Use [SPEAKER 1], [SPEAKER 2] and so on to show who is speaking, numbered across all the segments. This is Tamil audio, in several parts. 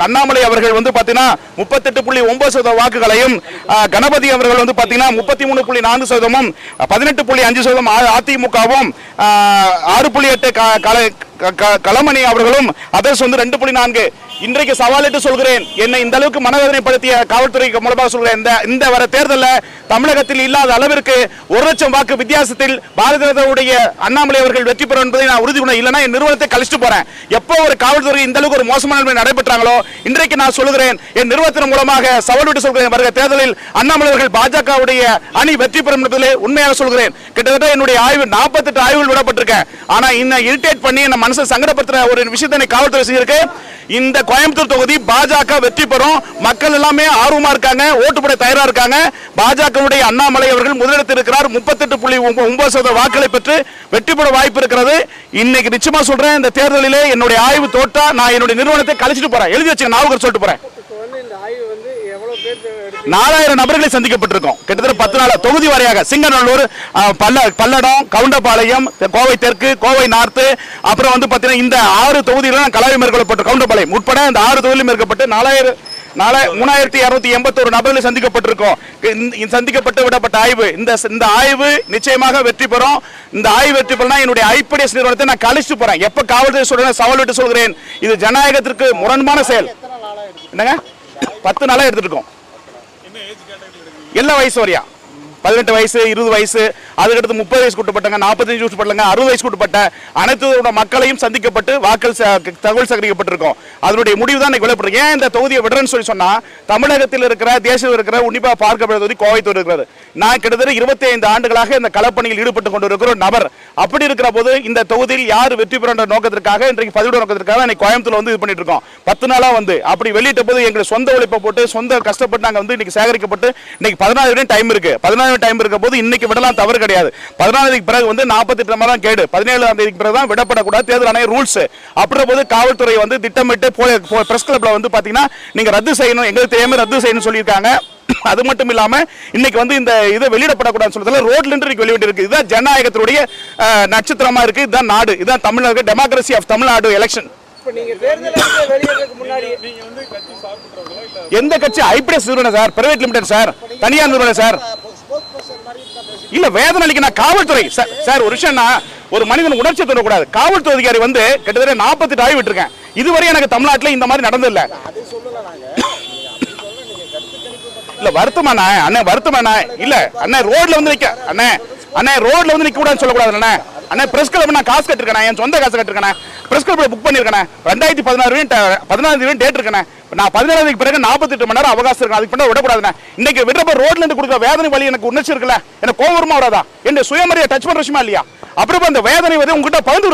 [SPEAKER 1] அண்ணாமலை அவர்கள் வந்து பாத்தீங்கன்னா முப்பத்தெட்டு புள்ளி ஒன்பது சதவீத வாக்குகளையும் கணபதி அவர்கள் வந்து பாத்தீங்கன்னா முப்பத்தி மூணு புள்ளி நான்கு சதவீதமும் பதினெட்டு புள்ளி அஞ்சு சதவீதம் அதிமுகவும் ஆறு புள்ளி எட்டு க- களமணி அவர்களும் அதர்ஸ் வந்து ரெண்டு புள்ளி நான்கு இன்றைக்கு சவாலிட்டு சொல்கிறேன். என்னை இந்த அளவுக்கு மனவேதனைப்படுத்திய காவல்துறை மூலமாக சொல்கிறேன். இந்த இந்த வர தேர்தலில் தமிழகத்தில் இல்லாத அளவிற்கு ஒரு லட்சம் வாக்கு வித்தியாசத்தில் பாரதிய ஜனதாவுடைய அண்ணாமலை அவர்கள் வெற்றி பெறும் என்பதை நான் உறுதி பண்ண இல்லைன்னா என் நிறுவனத்தை கழிச்சுட்டு போறேன். எப்போ ஒரு காவல்துறை இந்த அளவுக்கு ஒரு மோசமான நிலைமை நடைபெற்றாங்களோ இன்றைக்கு நான் சொல்கிறேன் என் நிறுவனத்தின் மூலமாக சவால்விட்டு சொல்கிறேன். வருகிற தேர்தலில் அண்ணாமலை அவர்கள் பாஜகவுடைய அணி வெற்றி பெறும் என்பதிலே உண்மையாக சொல்கிறேன். கிட்டத்தட்ட என்னுடைய ஆய்வு நாற்பத்தெட்டு ஆய்வுகள் விடப்பட்டிருக்கேன். ஆனா இன்னும் இரிட்டேட் பண்ணி என்ன மனசை சங்கடப்படுத்துற ஒரு விஷயத்தை காவல்துறை செஞ்சிருக்கு. இந்த கோயம்புத்தூர் தொகுதி பாஜக வெற்றி பெறும். மக்கள் எல்லாமே ஆர்வமா இருக்காங்க. ஓட்டு போட தயாரா இருக்காங்க. பாஜகவுடைய அண்ணாமலை அவர்கள் முதலிடத்தில் இருக்கிறார். முப்பத்தெட்டு புள்ளி ஒன்பது சதவீத வாக்குகளை பெற்று வெற்றி பெற வாய்ப்பு இருக்கிறது. இன்னைக்கு நிச்சயமா சொல்றேன் இந்த தேர்தலிலே என்னுடைய ஆய்வு தோட்டா நான் என்னுடைய நிறுவனத்தை கழிச்சிட்டு போறேன். எழுதி வச்சுங்க நாவுகர் சொல்லிட்டு போறேன்
[SPEAKER 2] இப்போ வந்து இந்த ஆய்வு வந்து எவ்வளவு பேர் எடுத்து
[SPEAKER 1] நாலாயிரம் நபர்களை சந்திக்கப்பட்டிருக்கோம் கிட்டத்தட்ட பத்து நாள். தொகுதி வாரியாக சிங்கநல்லூர் பல்ல பல்லடம் கவுண்டபாளையம் கோவை தெற்கு கோவை நார்த்து அப்புறம் வந்து பார்த்தீங்கன்னா இந்த ஆறு தொகுதிகளும் கலவை மேற்கொள்ளப்பட்டு கவுண்டபாளையம் உட்பட இந்த ஆறு தொகுதியிலும் மேற்கப்பட்டு நாலாயிரம் நாளை மூணாயிரத்தி இரநூத்தி எண்பத்தோரு நபர்கள் சந்திக்கப்பட்டிருக்கோம். சந்திக்கப்பட்டு விடப்பட்ட ஆய்வு இந்த இந்த ஆய்வு நிச்சயமாக வெற்றி பெறும். இந்த ஆய்வு வெற்றி பெறனா என்னுடைய ஐபிடிஎஸ் நிறுவனத்தை நான் கழிச்சு போறேன். எப்ப காவல்துறை சொல்றேன் சவால் விட்டு சொல்கிறேன். இது ஜனநாயகத்திற்கு முரண்பான செயல். என்னங்க? பத்து நாளா எடுத்துட்டு இருக்கோம். எல்லா வயசு வரையா பதினெட்டு வயசு இருபது வயசு அதுக்கடுத்து முப்பது வயசு கூட்டப்பட்டங்க நாற்பத்தஞ்சு வயசு உட்பட்டங்க அறுபது வயசு கூட்டப்பட்ட அனைத்து மக்களையும் சந்திக்கப்பட்டு வாக்கள் ச- தகவல் சேகரிக்கப்பட்டிருக்கோம். அதனுடைய முடிவு தான் இன்னைக்கு ஏன் இந்த தொகுதியை விடுறேன்னு சொல்லி சொன்னால் தமிழகத்தில் இருக்கிற தேசத்தில் இருக்கிற உன்னிப்பாக பார்க்கப்படுற தொகுதி கோவை இருக்கிறது. நான் கிட்டத்தட்ட இருபத்தி ஐந்து ஆண்டுகளாக இந்த களப்பணியில் ஈடுபட்டு கொண்டிருக்கிற ஒரு நபர். அப்படி இருக்கிற போது இந்த தொகுதியில் யார் வெற்றி பெறுன்ற நோக்கத்திற்காக இன்றைக்கு பதிவிட நோக்கத்திற்காக இன்னைக்கு கோயம்புத்தூர் வந்து இது பண்ணிட்டு இருக்கோம். பத்து நாளாக வந்து அப்படி வெளியிட்ட போது எங்களுக்கு சொந்த உழைப்பை போட்டு சொந்த கஷ்டப்பட்டு நாங்கள் வந்து இன்னைக்கு சேகரிக்கப்பட்டு இன்னைக்கு பதினாறு வரையும் டைம் இருக்கு. பதினாறு டைம் இருக்க போது இன்னைக்கு விடலாம் தவறு கிடையாது. பதினாறு தேதிக்கு பிறகு வந்து நாற்பத்தி எட்டு மணி நேரம் கேடு. பதினேழாம் தேதிக்கு பிறகு தான் விடப்படக்கூடாது. தேர்தல் ஆணைய ரூல்ஸ் அப்படின்ற போது காவல்துறை வந்து திட்டமிட்டு பிரஸ் கிளப்ல வந்து பாத்தீங்கன்னா நீங்க ரத்து செய்யணும் எங்களுக்கு தெரியாம ரத்து செய்யணும்னு சொல்லியிருக்காங்க. அது மட்டும் இல்லாம இன்னைக்கு வந்து இந்த இதை வெளியிடப்படக்கூடாதுன்னு சொல்றதுல ரோட்ல இருந்து வெளியிட்டு இருக்கு. இதுதான் ஜனநாயகத்தினுடைய நட்சத்திரமா இருக்கு. இதுதான் நாடு. இதுதான் Tamil Nadu democracy of Tamil Nadu election எந்த கட்சி? ஐபிஎஸ் நிறுவனம் சார். Private limited sir. தனியார் நிறுவனம் சார். இல்ல வேதனை அளிக்க காவல்துறை. சார் சார் ஒரு விஷயம்னா ஒரு மனிதன் உணர்ச்சி தரக்கூடாது. காவல்துறை அதிகாரி வந்து கிட்டத்தட்ட நாற்பத்தி ஆய்வு விட்டுருக்கேன். இதுவரை எனக்கு தமிழ்நாட்டுல இந்த மாதிரி நடந்ததில்ல. இல்ல வருத்தமாண்ணா அண்ணன் வருத்தமாண்ணா இல்ல அண்ணன் ரோட்ல வந்து நிக்க அண்ணே அண்ணே ரோட்ல வந்து நிக்க கூடாதுன்னு சொல்லக்கூடாது அண்ணன் அண்ணே பிரஸ் கிளப் நான் காசு கட்டிருக்கேன் என் சொந்த காசு கட்டிருக்கேன். பிரஸ் கிளப்ல புக் பண்ணிருக்கேன். ரெண்டாயிரத்தி பதினாறு பதினாறு தேதி டேட் இருக்கேன் நான் பதினேழாம் தேதிக்கு பிறகு நாற்பத்தெட்டு மணி நேரம் அவகாசம் இருக்கு அதுக்கு பின்னாடி விடக்கூடாதுண்ணே. இன்னைக்கு விடுறப்ப ரோட்ல இருந்து கொடுக்குற வேதனை வலி எனக்கு உணர்ச்சி இருக்குல்ல. எனக்கு கோவம் வருமா வராதா? என் சுயமரியை டச் பண்ற விஷயமா இல்லையா? அப்புறம் அந்த வேதனை வந்து உங்ககிட்ட பகிர்ந்து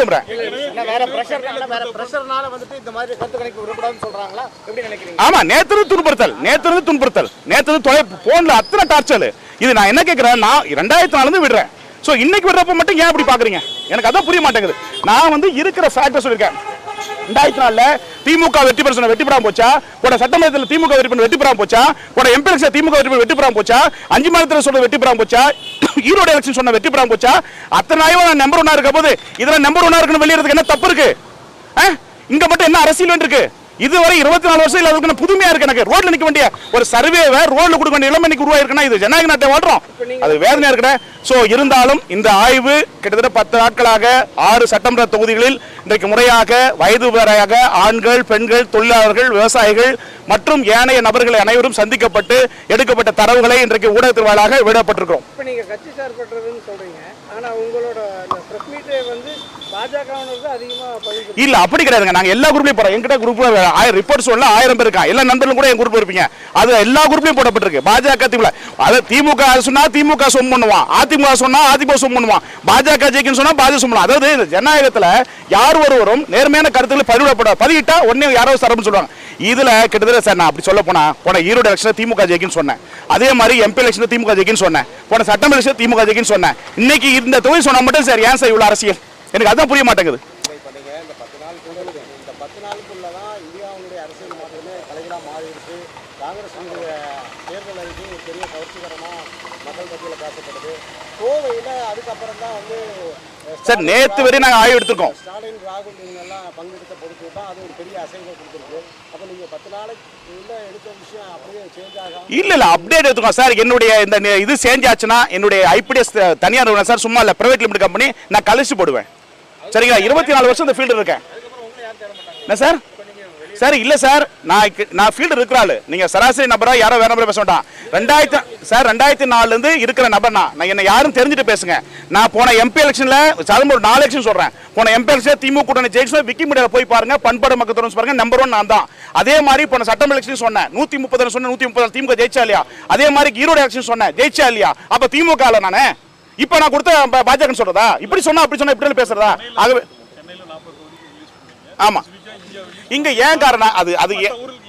[SPEAKER 2] என்ன நினைக்கிறீங்க?
[SPEAKER 1] ஆமா நேத்து இருந்து துன்புறுத்தல் நேத்து இருந்து துன்புறுத்தல். நேத்து இருந்து தொலை போன்ல அத்தனை டார்ச்சல் இது நான் என்ன கேட்கிறேன் நான் ரெண்டாயிரத்தி இருந்து விடுறேன். ஸோ இன்னைக்கு வர்றப்ப மட்டும் ஏன் இப்படி பார்க்குறீங்க? எனக்கு அதான் புரிய மாட்டேங்குது. நான் வந்து இருக்கிற ஃபேக்டர் சொல்லியிருக்கேன். ரெண்டாயிரத்தி நாளில் திமுக வெற்றி பெற சொன்ன வெற்றி பெறாம போச்சா? போட சட்டமன்றத்தில் திமுக வெற்றி பண்ண வெற்றி பெறாம போச்சா? போட எம்பி திமுக வெற்றி பண்ண வெற்றி பெறாம போச்சா? அஞ்சு மாதத்தில் சொன்ன வெற்றி பெறாம போச்சா? ஈரோடு எலெக்ஷன் சொன்ன வெற்றி பெறாம போச்சா? அத்தனை நான் நம்பர் ஒன்னா இருக்க போது இதில் நம்பர் ஒன்னா இருக்குன்னு வெளியிறதுக்கு என்ன தப்பு இருக்கு? ஆ? இங்க மட்டும் என்ன அரசியல் இருக்கு இதுவரை இருபத்தி நாலு வருஷம் இல்லாத புதுமையா இருக்கு எனக்கு? ரோட்ல நிக்க வேண்டிய ஒரு சர்வேவை ரோட்ல கொடுக்க வேண்டிய இளமை இன்னைக்கு உருவாயிருக்குன்னா இது ஜனநாயக நாட்டை வாழ்றோம். அது வேதனையா இருக்கிறேன் சோ இருந்தாலும் இந்த ஆய்வு கிட்டத்தட்ட பத்து நாட்களாக ஆறு சட்டமன்ற தொகுதிகளில் இன்றைக்கு முறையாக வயது வரையாக ஆண்கள் பெண்கள் தொழிலாளர்கள் விவசாயிகள் மற்றும் ஏனைய நபர்கள் அனைவரும் சந்திக்கப்பட்டு எடுக்கப்பட்ட தரவுகளை இன்றைக்கு ஊடகத்தின் வாயிலாக விடப்பட்டிருக்கிறோம்
[SPEAKER 2] நீங்க கட்சி சார்பற்றதுன்னு சொல்றீங்க. ஆனா உங்களோட அந்த பிரஸ் மீட்டே வந்து பாஜகவினருக்கு அதிகமா பதிவு
[SPEAKER 1] இல்ல அப்படி கிடையாதுங்க. நாங்க எல்லா குரூப்லயும் போறோம். எங்கிட்ட குரூப்ல ஆயிரம் ரிப்போர்ட் சொல்ல ஆயிரம் பேர் இருக்கா எல்லா நண்பர்களும் கூட என் குரூப் இருப்பீங்க. அது எல்லா குரூப்லயும் போடப்பட்டிருக்கு. பாஜக திமுக. அது திமுக சொன்னா திமுக சொம் பண்ணுவான். அதிமுக சொன்னா அதிமுக சொம் பண்ணுவான். பாஜக ஜெயிக்கும் சொன்னா பாஜக சொம் பண்ணுவான். அதாவது இந்த ஜனநாயகத்துல யார் ஒருவரும் நேர்மையான கருத்துக்களை பதிவிடப்பட பதிவிட்டா உடனே யாரோ சரம்னு சொல்லுவாங்க. இதுல கிட்டத்தட்ட சார் நான் அப்படி சொல்ல போனா போன ஈரோடு எலெக்ஷன் திமுக ஜெயிக்குன்னு சொன்னேன். அதே மாதிரி எம்பி எலெக்ஷன் திமுக ஜெயிக்குன்னு சொன்னேன். போன சட்டமன்ற எலெக்ஷன் திமுக ஜெயிக்குன்னு சொன்னேன். இன்னைக்கு இந்த தொகுதி சொன்னா மட்டும் சார் ஏன் சார் இவ்வளவு அரசியல்? எனக்கு அதான் புரிய மாட்டேங்குது.
[SPEAKER 2] நீங்கள்
[SPEAKER 1] சார் நேத்து வரை நாங்க ஆய்வு எடுத்திருக்கோம்.
[SPEAKER 2] ஸ்டாலின் ராகுல் இவங்கெல்லாம் பங்கெடுத்த பொறுத்து தான் அது ஒரு பெரிய அசைவை கொடுத்துருக்கு. அப்போ நீங்கள் பத்து நாளைக்கு உள்ள எடுத்த விஷயம் அப்படியே சேஞ்ச் ஆகாம
[SPEAKER 1] இல்ல இல்ல அப்டேட் எடுத்துக்கோங்க சார். என்னுடைய இந்த இது சேஞ்ச் ஆச்சுன்னா என்னுடைய ஐபிடிஎஸ் தனியார் சார் சும்மா இல்ல பிரைவேட் லிமிடெட் கம்பெனி நான் கழிச்சு போடுவேன். சரிங்களா இருபத்தி நாலு வருஷம் இந்த ஃபீல்டு இருக்கேன். என்ன சார்? சார் இல்ல சார் நான் நான் ஃபீல்டு இருக்கிறாள் நீங்க சராசரி நபரா யாரோ வேற நபரை பேச வேண்டாம். ரெண்டாயிரத்தி சார் ரெண்டாயிரத்தி நாலுல இருந்து இருக்கிற நபர் நான். நான் என்ன யாரும் தெரிஞ்சுட்டு பேசுங்க. நான் போன எம்பி எலெக்ஷன்ல அதுவும் ஒரு நாலு எலெக்ஷன் சொல்றேன். போன எம்பி எலெக்ஷன் திமுக கூட்டணி ஜெயிச்சு விக்கிமீடியால போய் பாருங்க பண்பாடு மக்கள் தொடர்ந்து பாருங்க நம்பர் ஒன் நான் தான். அதே மாதிரி போன சட்டம் எலெக்ஷன் சொன்னேன். நூத்தி முப்பது சொன்னேன் நூத்தி முப்பது திமுக ஜெயிச்சா இல்லையா? அதே மாதிரி ஈரோடு எலெக்ஷன் சொன்னேன் ஜெயிச்சா இல்லையா? அப்ப திமுக ல நானே. இப்ப நான் கொடுத்த பாஜக சொல்றதா? இப்படி சொன்னா அப்படி சொன்னா இப்படி பேசுறதா? ஆகவே ஆமா. இங்க ஏன் காரணம்? அது அது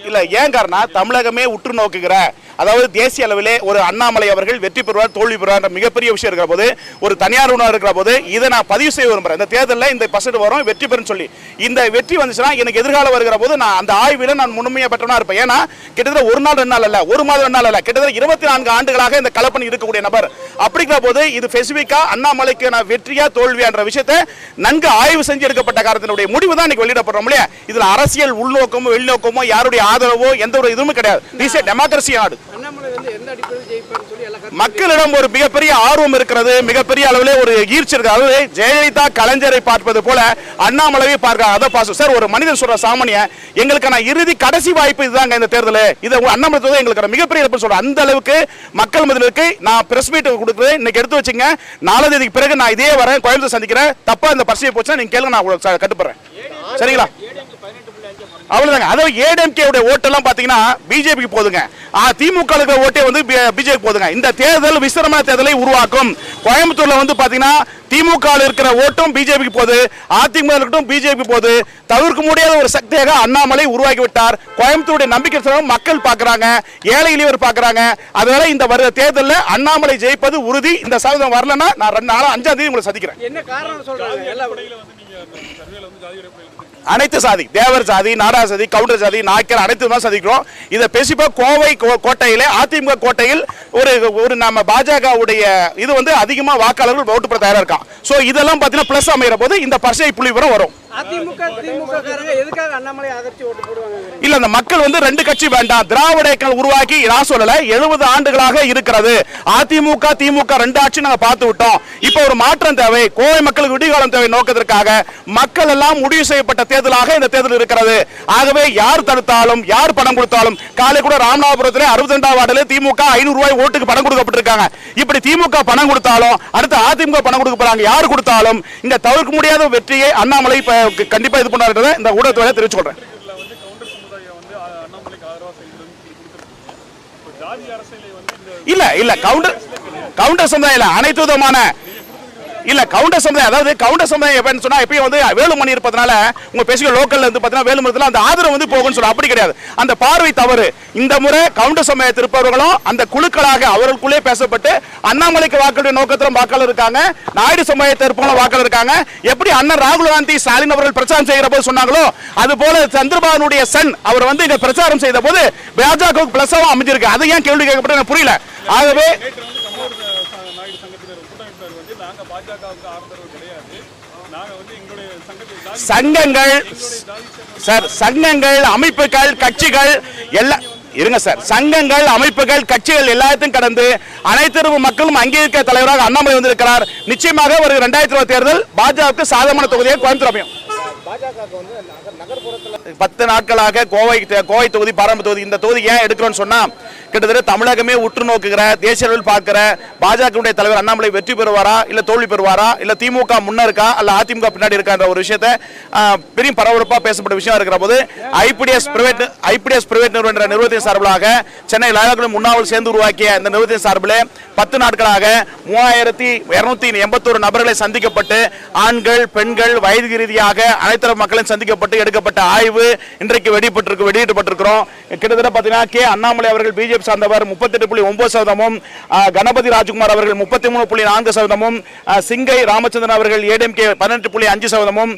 [SPEAKER 1] இல்லை ஏன் காரணம் தமிழகமே உற்று நோக்குகிற அதாவது தேசிய அளவிலே ஒரு அண்ணாமலை அவர்கள் வெற்றி பெறுவார் தோல்வி பெறுவார் மிகப்பெரிய விஷயம் இருக்கிற போது ஒரு தனியார் உணவு இருக்கிற போது இதை நான் பதிவு செய்ய விரும்புகிறேன் இந்த தேர்தலில் இந்த பர்சன்ட் வரும் வெற்றி பெறும் சொல்லி. இந்த வெற்றி வந்துச்சுன்னா எனக்கு எதிர்காலம் வருகிற போது நான் அந்த ஆய்வில் நான் முழுமையாக பெற்றவனா இருப்பேன். ஏன்னா கிட்டத்தட்ட ஒரு நாள் ரெண்டு நாள் அல்ல ஒரு மாதம் ரெண்டு நாள் அல்ல கிட்டத்தட்ட இருபத்தி நான்கு ஆண்டுகளாக இந்த கலப்பணி இருக்கக்கூடிய நபர். அப்படிங்கிற போது இது ஸ்பெசிஃபிக்காக அண்ணாமலைக்கு நான் வெற்றியா தோல்வியான்ற விஷயத்தை நன்கு ஆய்வு செஞ்சு எடுக்கப்பட்ட காரணத்தினுடைய முடிவு தான் இன்னைக்கு வெளியிடப்படுறோம் இல்லையா? இதில் அரசியல் உள்நோக்கமோ வெளிநோக்கமோ யாருடைய ஆதரவோ எந்த ஒரு இதுவும் கிடையாது. திஸ் டெமோக்ரஸி நாடு
[SPEAKER 3] கருத்து
[SPEAKER 1] மக்களிடம் ஒரு மிகப்பெரிய ஆர்வம் இருக்கிறது. மிகப்பெரிய அளவிலே ஒரு ஈர்ச்சி இருக்கு அதாவது ஜெயலலிதா கலைஞரை பார்ப்பது போல அண்ணாமலையை பார்க்க அதை பாசம் சார் ஒரு மனிதன் சொல்ற சாமானிய எங்களுக்கான இறுதி கடைசி வாய்ப்பு இதுதாங்க இந்த தேர்தல். இதை அண்ணாமலை எங்களுக்கு மிகப்பெரிய இழப்பு சொல்றேன் அந்த அளவுக்கு மக்கள் மத்தியில் இருக்கு நான் பிரஸ் மீட் கொடுக்குறேன். இன்னைக்கு எடுத்து வச்சுங்க. நாலாம் தேதிக்கு பிறகு நான் இதே வரேன். கோயம்புத்தூர் சந்திக்கிறேன். தப்பா இந்த பரிசையை போச்சுன்னா நீங்க கேளுங்க நான் கட்டுப்படுறேன். சரிங்களா? அவ்வளவுதாங்க. அதாவது ஏடிஎம்கே உடைய ஓட்டெல்லாம் பாத்தீங்கன்னா பிஜேபிக்கு போதுங்க. ஆ, திமுக இருக்கிற ஓட்டே வந்து பிஜேபி போதுங்க. இந்த தேர்தல் விசிரமான தேர்தலை உருவாக்கும். கோயம்புத்தூர்ல வந்து பாத்தீங்கன்னா திமுக இருக்கிற ஓட்டும் பிஜேபிக்கு போகுது. அதிமுக இருக்கட்டும் பிஜேபி போகுது. தவிர்க்க முடியாத ஒரு சக்தியாக அண்ணாமலை உருவாக்கி விட்டார் கோயம்புத்தூருடைய நம்பிக்கை மக்கள் பாக்குறாங்க. ஏழை எளியவர் பாக்குறாங்க. அதனால இந்த வருகிற தேர்தலில் அண்ணாமலை ஜெயிப்பது உறுதி. இந்த சதவீதம் வரலன்னா நான் ரெண்டு நாளா அஞ்சாம் தேதி உங்களை சந்திக்கிறேன்.
[SPEAKER 3] என்ன காரணம் சொல்றாங்க? எல்லா
[SPEAKER 1] அனைத்து சாதி தேவர் சாதி நாடா சாதி கவுண்டர் சாதி நாய்க்கர் அனைத்து தான் சந்திக்கிறோம். இதை பேசிப்பா கோவை கோட்டையிலே அதிமுக கோட்டையில் ஒரு ஒரு நம்ம பாஜகவுடைய இது வந்து அதிகமா வாக்காளர்கள் ஓட்டு போட தயாரா இருக்கான். சோ இதெல்லாம் பாத்தீங்கன்னா பிளஸ் அமைகிற போது இந்த பர்சை புள்ளி விவரம் வரும். இல்ல அந்த மக்கள் வந்து ரெண்டு கட்சி வேண்டாம். திராவிட இயக்கம் உருவாக்கி நான் சொல்லல எழுபது ஆண்டுகளாக இருக்கிறது. அதிமுக திமுக ரெண்டு ஆட்சி நாங்க பார்த்து விட்டோம். இப்போ ஒரு மாற்றம் தேவை கோவை மக்களுக்கு விடிகாலம் தேவை நோக்கத்திற்காக. மக்கள் எல்லாம் முடிவு செய்யப்பட்ட தேர்தலாக இந்த தேர்தல் இருக்கிறது. ஆகவே யார் தடுத்தாலும் யார் பணம் கொடுத்தாலும் காலை கூட ராமநாதபுரத்தில் அறுபத்தி ரெண்டாம் வார்டில் திமுக ஐநூறு ரூபாய் ஓட்டுக்கு பணம் கொடுக்கப்பட்டிருக்காங்க. இப்படி திமுக பணம் கொடுத்தாலும் அடுத்து அதிமுக பணம் கொடுக்க போறாங்க. யார் கொடுத்தாலும் இங்க தவிர்க்க முடியாத வெற்றியை அண்ணாமலை கண்டிப்பா இது பண்ணாரு இந்த ஊடகத்தை தெரிவிச்சு கொள்றேன்
[SPEAKER 4] தேர்தலில் வந்து கவுண்டர் சமுதாயம் வந்து அ- அண்ணாமலைக்கு ஆதரவாக செய்யணும்னு சொல்லி கொடுத்துருக்கீங்க. இப்போ ஜாதி அரசியலை வந்து இந்த
[SPEAKER 1] இல்ல இல்ல கவுண்டர் கவுண்டர் சமுதாயம் அனைத்து விதமான இல்ல கவுண்டர் சமுதாயம் அதாவது கவுண்டர் சமுதாயம் எப்படின்னு சொன்னா எப்பயும் வந்து வேலுமணி இருப்பதனால உங்க பேசிய லோக்கல்ல இருந்து பாத்தீங்கன்னா வேலுமணத்துல அந்த ஆதரவு வந்து போகும்னு சொல்ல அப்படி கிடையாது. அந்த பார்வை தவறு. இந்த முறை கவுண்டர் சமுதாயத்தில் இருப்பவர்களும் அந்த குழுக்களாக அவர்களுக்குள்ளே பேசப்பட்டு அண்ணாமலைக்கு வாக்களுடைய நோக்கத்திலும் வாக்காளர் இருக்காங்க நாயுடு சமுதாயத்தில் இருப்பவங்களும் வாக்காளர் இருக்காங்க. எப்படி அண்ணன் ராகுல் காந்தி ஸ்டாலின் அவர்கள் பிரச்சாரம் செய்கிற போது சொன்னாங்களோ அது போல சந்திரபாபுடைய சன் அவர் வந்து இங்க பிரச்சாரம் செய்த போது பாஜக பிளஸாவும் அமைஞ்சிருக்கு. அதை ஏன் கேள்வி கேட்கப்பட்டு எனக்கு புரியல. ஆகவே
[SPEAKER 4] நேற்று வந்து கம்மூர் ச- நாயுடு சங்கத்தினர் கூட்டமைப்பினர் வந்து நாங்கள் பாஜகவுக்கு ஆதரவு கிடையாது நாங்கள் வந்து எங்களுடைய சங்கத்தை ஜாதி
[SPEAKER 1] சங்கங்கள் சார் சங்கங்கள் அமைப்புகள் கட்சிகள் எல்லாம் இருங்க சார். சங்கங்கள் அமைப்புகள் கட்சிகள் எல்லாத்தையும் கடந்து அனைத்து தரப்பு மக்களும் அங்கீகரிக்க தலைவராக அண்ணாமலை வந்திருக்கிறார். நிச்சயமாக ஒரு இரண்டாயிரத்தி இருபது தேர்தல் பாஜகவுக்கு சாதகமான தொகுதியை கோயம்புத்தூர் அமையும். பத்து நாட்களாக கோவை கோவை தொகுதி பாராளுமன்ற தொகுதி இந்த தொகுதி ஏன் எடுக்கிறோம்னு சொன்னா கிட்டத்தட்ட தமிழகமே உற்று நோக்குகிற தேசிய அளவில் பார்க்கிற பாஜகவுடைய தலைவர் அண்ணாமலை வெற்றி பெறுவாரா இல்ல தோல்வி பெறுவாரா இல்ல திமுக முன்ன இருக்கா அல்ல அதிமுக பின்னாடி இருக்கான்ற ஒரு விஷயத்தை பெரிய பரபரப்பா பேசப்பட்ட விஷயம் இருக்கிற போது ஐபிடிஎஸ் பிரைவேட் ஐபிடிஎஸ் பிரைவேட் நிறுவனம் என்ற நிறுவனத்தின் சார்பிலாக சென்னை லாயகுளம் முன்னாள் சேர்ந்து உருவாக்கிய இந்த நிறுவனத்தின் சார்பில் பத்து நாட்களாக மூவாயிரத்தி இருநூத்தி எண்பத்தோரு நபர்களை சந்திக்கப்பட்டு ஆண்கள் பெண்கள் வயது ரீதியாக அனைத்து தரப்பு மக்களும் சந்திக்கப்பட்டு எடுக்கப்பட்ட ஆய்வு இன்றைக்கு வெளியிட்டிருக்கு வெளியிடப்பட்டிருக்கிறோம். கிட்டத்தட்ட பார்த்தீங்கன்னா கே அண்ணாமலை அவர்கள் பிஜேபி சார்ந்தவர் முப்பத்தெட்டு புள்ளி ஒன்பது சதவீதமும் கணபதி ராஜ்குமார் அவர்கள் முப்பத்தி மூணு புள்ளி நான்கு சதவீதமும் சிங்கை ராமச்சந்திரன் அவர்கள் ஏடிஎம்கே பதினெட்டு புள்ளி அஞ்சு சதவீதமும்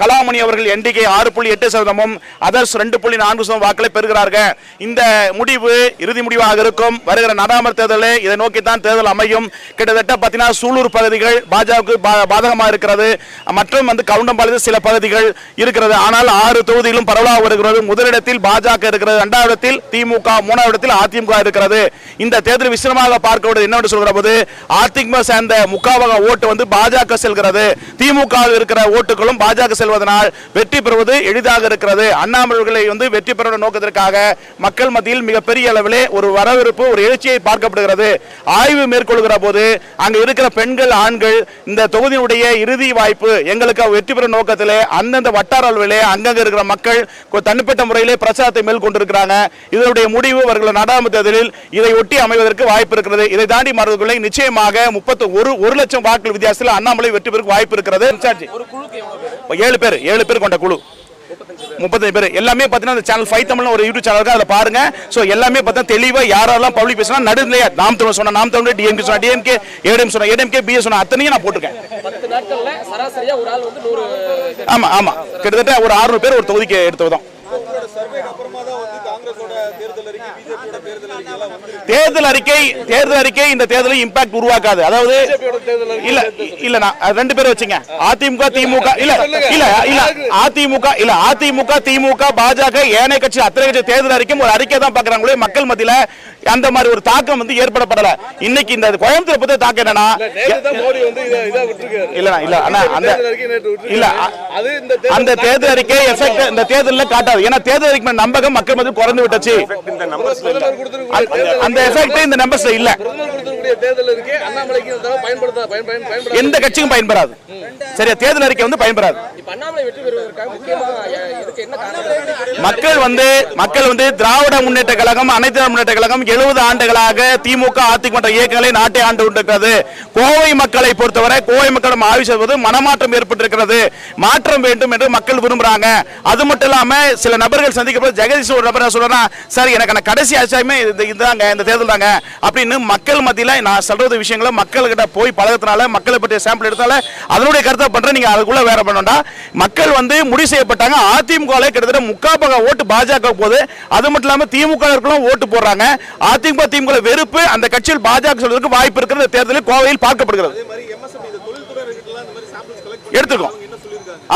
[SPEAKER 1] கலாமணி அவர்கள் என்டிகே ஆறு புள்ளி எட்டு சதவீதமும் அதர்ஸ் ரெண்டு புள்ளி நான்கு சதவீதம் வாக்களை பெறுகிறார்கள். இந்த முடிவு இறுதி முடிவாக இருக்கும். வருகிற நடாமர் தேர்தலில் இதை நோக்கி தான் தேர்தல் அமையும். கிட்டத்தட்ட பார்த்தீங்கன்னா சூலூர் பகுதிகள் பாஜகவுக்கு பாதகமாக இருக்கிறது. மற்றும் வந்து கவுண்டம்பாளையத்தில் சில பகுதிகள் இருக்கிறது. ஆனால் ஆறு தொகுதிகளும் பரவலாக வருகிறது. முதலிடத்தில் பாஜக இருக்கிறது. இரண்டாவது இடத்தில் திமுக மூணாவது இடத்தில் அதிமுக இருக்கிறது. இந்த தேர்தல் விசனமாக பார்க்க வேண்டியது என்னவென்று சொல்கிற போது அதிமுக சேர்ந்த முக்காவக ஓட்டு வந்து பாஜக செல்கிறது. திமுக இருக்கிற ஓட்டுகளும் பாஜக செல்வதனால் வெற்றி பெறுவது எளிதாக இருக்கிறது. அண்ணாமலை வந்து வெற்றி பெற நோக்கத்திற்காக மக்கள் மத்தியில் மிகப்பெரிய அளவிலே ஒரு வரவேற்பு ஒரு எழுச்சியை பார்க்கப்படுகிறது. ஆய்வு மேற்கொள்கிற போது அங்கு இருக்கிற பெண்கள் ஆண்கள் இந்த தொகுதியினுடைய இறுதி வாய்ப்பு எங்களுக்கு வெற்றி பெறும் நோக்கத்திலே அந்தந்த வட்டார அளவிலே அங்கங்க இருக்கிற மக்கள் தனிப்பட்ட முறையிலே பிரச்சாரத்தை மேற்கொண்டிருக்கிறாங்க. இதனுடைய முடிவு வருகிற நாடாளுமன்ற தேர்தலில் இதை ஒட்டி அமைவதற்கு வாய்ப்பு இருக்கிறது இதை தாண்டி மாறுவதற்குள்ளே நிச்சயமாக முப்பத்தி ஒரு ஒரு லட்சம் வாக்கு வித்தியாசத்தில் அண்ணாமலை வெற்றி பெறுவதற்கு வாய்ப்பு இருக்கிறது. ஏழு பேர் ஏழு பேர் கொண்ட குழு. முப்பத்தஞ்சு பேர். எல்லாமே பார்த்தீங்கன்னா இந்த சேனல் ஃபைவ் தமிழ்னு ஒரு யூடியூப் சேனல் இருக்கு. அதில் பாருங்க. ஸோ எல்லாமே பார்த்தா தெளிவா யாரெல்லாம் பப்ளிக் பேசினா நடுநிலையா நாம் தமிழ் சொன்ன நாம் தமிழ் டிஎம்கே சொன்ன டிஎம்கே ஏடிஎம் சொன்ன ஏடிஎம்கே பிஎஸ் சொன்ன அத்தனையும் நான் போட்டிருக்கேன்.
[SPEAKER 5] பத்து நாட்கள்ல சராசரியா ஒரு ஆள் வந்து நூறு
[SPEAKER 1] ஆமா ஆமா. கிட்டத்தட்ட ஒரு 600 பேர் ஒரு தொகுதிக்கு எடுத்து வந்தோம்
[SPEAKER 4] சர்வேக்கு அப்புறமா தான் வந்து காங்கிரஸோட தேர்தல் அறிக்கை பிஜேபியோட தேர்தல் அறிக்கை எல்லாம் வந்து
[SPEAKER 1] தேர்தல் அறிக்கை தேர்தல் அறிக்கை இந்த தேர்தலில் இம்பாக்ட் உருவாக்காது. அதாவது இல்ல இல்ல நான் ரெண்டு பேரும் வச்சுங்க. அதிமுக திமுக இல்ல இல்ல இல்ல அதிமுக இல்ல அதிமுக திமுக பாஜக ஏனைய கட்சி அத்தனை கட்சி தேர்தல் அறிக்கை ஒரு அறிக்கை தான் பாக்குறாங்களே மக்கள் மத்தியில அந்த மாதிரி ஒரு தாக்கம் வந்து ஏற்படப்படல. இன்னைக்கு இந்த கோயம்புத்தூர் பத்தி தாக்கம் என்னன்னா இல்ல இல்ல அண்ணா அந்த. இல்ல அந்த தேர்தல் அறிக்கை எஃபெக்ட் இந்த தேர்தலில் காட்டாது. ஏன்னா தேர்தல் அறிக்கை நம்பகம் மக்கள் மத்தியில் குறைந்து விட்டுச்சு. அந்த- இந்த எஃபெக்ட் இந்த நம்பர்ஸ்ல இல்ல.
[SPEAKER 4] பிரதமர் கொடுத்திருக்கக்கூடிய தேர்தல் இருக்கே அண்ணாமலைக்கு இந்த தடவை பயன்படுத்த பயன் பயன் பயன்பட
[SPEAKER 1] எந்த கட்சிக்கும் பயன்படாது. சரியா தேர்தல் அறிக்கை வந்து பயன்படாது.
[SPEAKER 5] இப்ப அண்ணாமலை வெற்றி பெறுவதற்காக முக்கியமா எ- இதுக்கு என்ன காரணம்?
[SPEAKER 1] மக்கள் வந்து மக்கள் வந்து திராவிட முன்னேற்ற கழகம் அனைத்து முன்னேற்ற கழகம் எழுபது ஆண்டுகளாக திமுக அதிமுக இயக்கங்களை நாட்டை ஆண்டு கொண்டிருக்கிறது. கோவை மக்களை பொறுத்தவரை கோவை மக்களிடம் ஆய்வு செய்வது மனமாற்றம் ஏற்பட்டிருக்கிறது. மாற்றம் வேண்டும் என்று மக்கள் விரும்புறாங்க. அது மட்டும் இல்லாம சில நபர்கள் சந்திக்கப்போது ஜெகதீஷ் ஒரு நபர் சொல்றான் சார் எனக்கு கடைசி ஆட்சியுமே இது இதுதாங்க இந்த தேர்தல் தாங்க அப்படின்னு மக்கள் மத்தியில நான் சொல்றது விஷயங்களை மக்கள்கிட்ட போய் பழகத்தினால மக்களை பற்றிய சாம்பிள் எடுத்தால அதனுடைய கருத்தை பண்றேன். நீங்க அதுக்குள்ள வேற பண்ணண்டா மக்கள் வந்து முடிவு செய்யப்பட்டாங்க. அதிமுக கிட்டத்தட்ட முக்கால் பக ஓட்டு பாஜக போகுது. அது மட்டும் இல்லாம திமுக இருக்கிறவங்க ஓட்டு போடுறாங்க. அதிமுக திமுக வெறுப்பு அந்த கட்சியில் பாஜக சொல்றதுக்கு வாய்ப்பு இருக்கிற தேர்தலில் கோவையில் பார்க்கப்படுகிறது. எடுத்துக்கோம்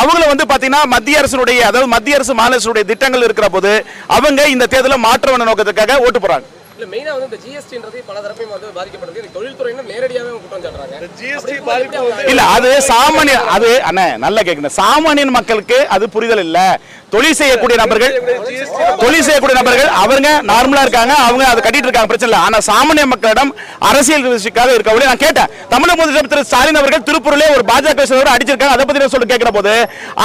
[SPEAKER 1] அவங்கள வந்து பாத்தீங்கன்னா மத்திய அரசுடைய அதாவது மத்திய அரசு மாநில திட்டங்கள் இருக்கிற போது அவங்க இந்த தேர்தலில் மாற்ற நோக்கத்துக்காக ஓட்டு போறாங்க
[SPEAKER 5] இல்ல மெயினா வந்து இந்த ஜிஎஸ்டின்றது பல தரப்பையும் வந்து பாதிக்கப்படுது இந்த தொழில்துறையினர் நேரடியாவே குற்றம் சாட்டுறாங்க.
[SPEAKER 4] ஜிஎஸ்டி பாதிப்பு
[SPEAKER 1] இல்ல அது சாமானிய அது அண்ணே நல்லா கேக்குங்க. சாமானியன் மக்களுக்கு அது புரிதல் இல்ல. தொழில் செய்யக்கூடிய நபர்கள் தொழில் செய்யக்கூடிய நபர்கள் அவங்க நார்மலா இருக்காங்க அவங்க அதை கட்டிட்டு இருக்காங்க பிரச்சனை இல்லை. ஆனா சாமானிய மக்களிடம் அரசியல் விஷயக்காக இருக்கக்கூடிய நான் கேட்டேன். தமிழக முதலமைச்சர் திரு ஸ்டாலின் அவர்கள் திருப்பூரிலே ஒரு பாஜக அடிச்சிருக்காங்க. அதை பத்தி நான் சொல்லி கேட்கிற போது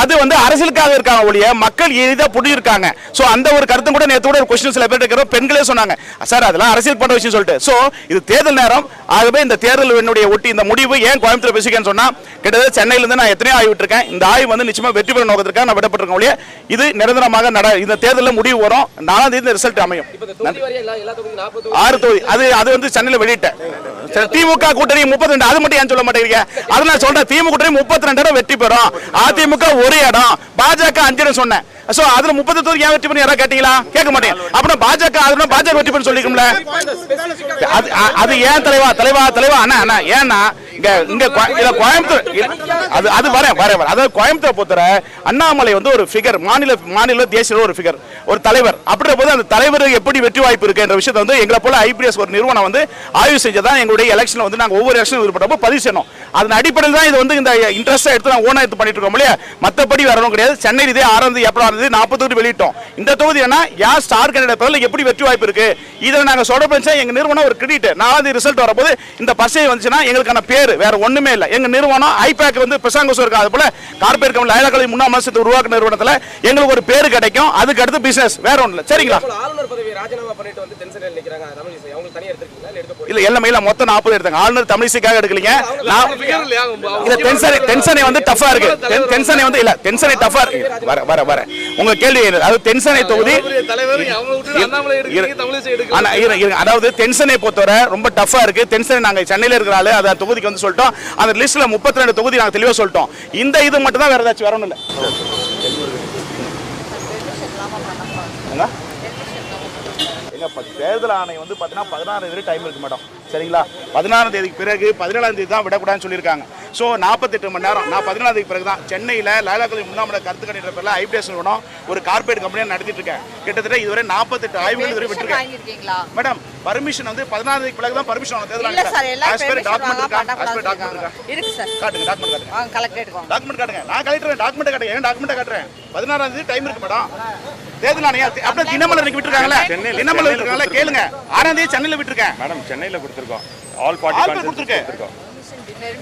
[SPEAKER 1] அது வந்து அரசியலுக்காக இருக்காங்க ஒழிய மக்கள் எளிதா புரிஞ்சிருக்காங்க. சோ அந்த ஒரு கருத்தும் கூட நேத்து கூட ஒரு கொஸ்டின் சில பேர் இருக்கிற பெண்களே சொன்னாங்க. சார் அதெல்லாம் அரசியல் பண்ற விஷயம் சொல்லிட்டு. சோ இது தேர்தல் நேரம். ஆகவே இந்த தேர்தல் என்னுடைய ஒட்டி இந்த முடிவு ஏன் கோயம்புத்தூர் பேசிக்கன்னு சொன்னா கிட்டத்தட்ட சென்னையில இருந்து நான் எத்தனையோ ஆய்வு விட்டுருக்கேன். இந்த ஆய்வு வந்து நிச்சயமா வெற்றி பெறும் நோக்கத்திற்காக நான் விடப்பட்டிருக்கேன் ஒழிய இது நிரந்தரமாக நட இந்த தேர்தலில் முடிவு வரும். நாலாம் தேதி ரிசல்ட் அமையும். ஆறு தொகுதி. அது அது வந்து சென்னையில் வெளியிட்டேன். திமுக கூட்டணி முப்பத்தி ரெண்டு அது மட்டும் ஏன் சொல்ல மாட்டேங்கிறீங்க? அது நான் சொல்றேன் திமுக கூட்டணி முப்பத்தி ரெண்டு இடம் வெற்றி பெறும். அதிமுக ஒரு இடம். பாஜக அஞ்சு சொன்னேன். சோ அதுல முப்பத்தி தொகுதி ஏன் வெற்றி பெறும் யாராவது கேட்டீங்களா? கேட்க மாட்டேன். அப்புறம் பாஜக அதுனா பாஜக வெற்றி பெறும் சொல்லிக்கோம்ல அது ஏன் தலைவா தலைவா தலைவா? அண்ணா அண்ணா ஏன்னா இங்க இங்க இல்ல கோயம்புத்தூர் அது அது வரேன் வரேன் வரேன். அதாவது கோயம்புத்தூர் பொறுத்தவரை அண்ணாமலை வந்து ஒரு ஃபிகர் மாநில மாநில தேசிய ஒரு ஃபிகர் ஒரு தலைவர். அப்படின்ற போது அந்த தலைவர் எப்படி வெற்றி வாய்ப்பு இருக்கு என்ற விஷயத்தை வந்து எங்களை போல ஐபிஎஸ் ஒரு நிறுவனம் வந்து ஆய்வு செஞ்சதான் எங்களுடைய எலெக்ஷன் வந்து நாங்கள் ஒவ்வொரு எலெக்ஷன் விருப்பப்போ பதிவு செய்யணும். அதன் அடிப்படையில் தான் இது வந்து இந்த இன்ட்ரெஸ்டா எடுத்து நான் ஓனா எடுத்து பண்ணிட்டு இருக்கோம் இல்லையா? மத்தபடி வரணும் கிடையாது. சென்னை இதே ஆரம்பி எப்படி ஏப்ரல் ஆறாம் நாற்பது தொகுதி வெளியிட்டோம். இந்த தொகுதி என்ன? யார் ஸ்டார் கேண்டிடேட் எப்படி வெற்றி வாய்ப்பு இருக்கு? இதில் நாங்க சொல்ல போச்சா எங்க நிறுவனம் ஒரு கிரெடிட் நாலாவது ரிசல்ட் வரப்போது இந்த பர்சேஜ் வந்துச்சுன்னா எங்களுக்கான பேர். வேற ஒன்றுமே இல்லை. எங்க நிறுவனம் ஐபேக் வந்து பெசாங்கோஸ் இருக்கு அது போல கார்பரேட் கம்பெனி லயலக்கலை முன்னாள் மாசத்தை உருவாக்க நிறுவனத்தில் எங்களுக்கு ஒரு பேர் கிடைக்கும். அதுக்கு அடுத்து பிசினஸ் வேற ஒன்றும் இல்லை சரிங்களா?
[SPEAKER 5] ஆளுநர் பதவி ராஜினாமா பண்ணிட்டு வந்து இல்ல
[SPEAKER 1] எல்லாமே இல்ல மொத்தம் நாற்பது எடுத்தாங்க. ஆளுநர் தமிழிசைக்காக எடுக்கலீங்க. இல்ல தென்சனை தென்சனை வந்து டஃபா இருக்கு. தென்சனை வந்து இல்ல தென்சனை டஃபா இருக்கு. வர வர வர. உங்க கேள்வி? அதாவது தென்சனை தொகுதி. அதாவது தென்சனை பொறுத்தவரை ரொம்ப டஃபா இருக்கு. தென்சனை நாங்க சென்னையில இருக்கிற ஆளு அந்த தொகுதிக்கு வந்து சொல்லிட்டோம். அந்த லிஸ்ட்ல முப்பத்தி ரெண்டு தொகுதி நாங்க தெளிவா சொல்லிட்டோம். இந்த இது மட்டும் தான் வேற ஏதாச்சும் வேற ஒண்ணும் இல்ல என்ன? ஏங்க தேர்தல் ஆணையம் வந்து பார்த்தீங்கன்னா பதினாறு தேதி டைம் இருக்கு மேடம் சரிங்களா? பதினாறாம் தேதிக்கு பிறகு பதினேழாம் தேதி தான் விடக்கூடாதுன்னு சொல்லியிருக்காங்க. ஸோ நாற்பத்தெட்டு மணி நேரம். நான் பதினாலாம் தேதிக்கு பிறகு தான் சென்னையில் லாலா கல்வி முன்னாமல கருத்து கணித பேரில் ஐபிஎஸ் நிறுவனம் ஒரு கார்பரேட் கம்பெனியாக நடத்திட்டு இருக்கேன். கிட்டத்தட்ட இதுவரை நாற்பத்தெட்டு ஆய்வுகள் இதுவரை விட்டுருக்கேன். மேடம் பர்மிஷன் வந்து பதினாறு தேதிக்கு பிறகு தான் பர்மிஷன் வாங்க தேர்தல்
[SPEAKER 6] இல்ல சார் எல்லா
[SPEAKER 1] டாக்குமெண்ட் இருக்கா?
[SPEAKER 6] சார்.
[SPEAKER 1] காட்டுங்க டாக்குமெண்ட் காட்டுங்க. டாக்குமெண்ட் காட்டுங்க. நான் கலெக்டர் டாக்குமெண்ட் காட்டுங்க ஏன் டாக்குமெண்ட் காட்டுறேன்? பதினாறாம் தேதி டைம் இருக்கு மேடம் தேர்தல் ஆணையம் அப்படியே தினமலர் இன்னைக்கு விட்டுருக்காங்களே தினமலர் விட்டுருக்காங்களே கேளுங்க. ஆறாம் தேதி சென்னையில் விட்டுருக்கேன்.
[SPEAKER 7] மேடம் சென்னையில் கொடுத்துருக்கோம். ஆல் பார்ட்டி
[SPEAKER 1] பேர் கொடுத்துருக்கேன்.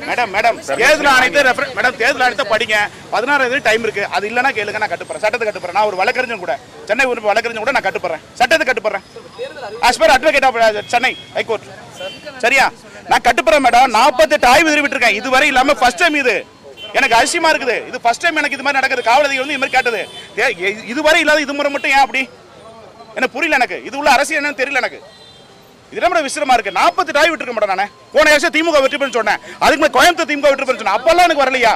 [SPEAKER 1] மேடம் மேடம் தேர்தல் ஆணையத்தை ரெஃபர் மேடம் தேர்தல் ஆணையத்தை படிங்க. பதினாறாம் தேதி டைம் இருக்கு. அது இல்லைன்னா கேளுங்க நான் கட்டுப்படுறேன் சட்டத்தை கட்டுப்படுறேன் நான் ஒரு வழக்கறிஞர் கூட. சென்னை ஒரு வழக்கறிஞர் கூட நான் கட்டுப்படுறேன் சட்டத்தை கட்டுப்படுறேன் as per advocate of Chennai high court சரியா? நான் கட்டுப்படுறேன் மேடம். நாற்பத்தெட்டு ஆய்வு தெரிவிட்டிருக்கேன் இதுவரை இல்லாம ஃபர்ஸ்ட் டைம் இது. எனக்கு அதிசயமா இருக்குது. இது ஃபர்ஸ்ட் டைம் எனக்கு இது மாதிரி நடக்குது. காவல் அதிகாரி வந்து இது மாதிரி கேட்டது. இதுவரை இல்லாத இது முறை மட்டும் ஏன் அப்படி? எனக்கு புரியல எனக்கு. இது உள்ள அரசியல் என்னன்னு தெரியல எனக்கு. இது என்ன இருக்கு? நாற்பத்தி ஆய்வு விட்டுருக்க மாட்டேன் நான். போன வருஷம் திமுக வெற்றி பெற்று சொன்னேன். அதுக்கு கோயம்புத்தூர் திமுக வெற்றி பெற்று சொன்னேன். அப்பெல்லாம் எனக்கு வரலையா?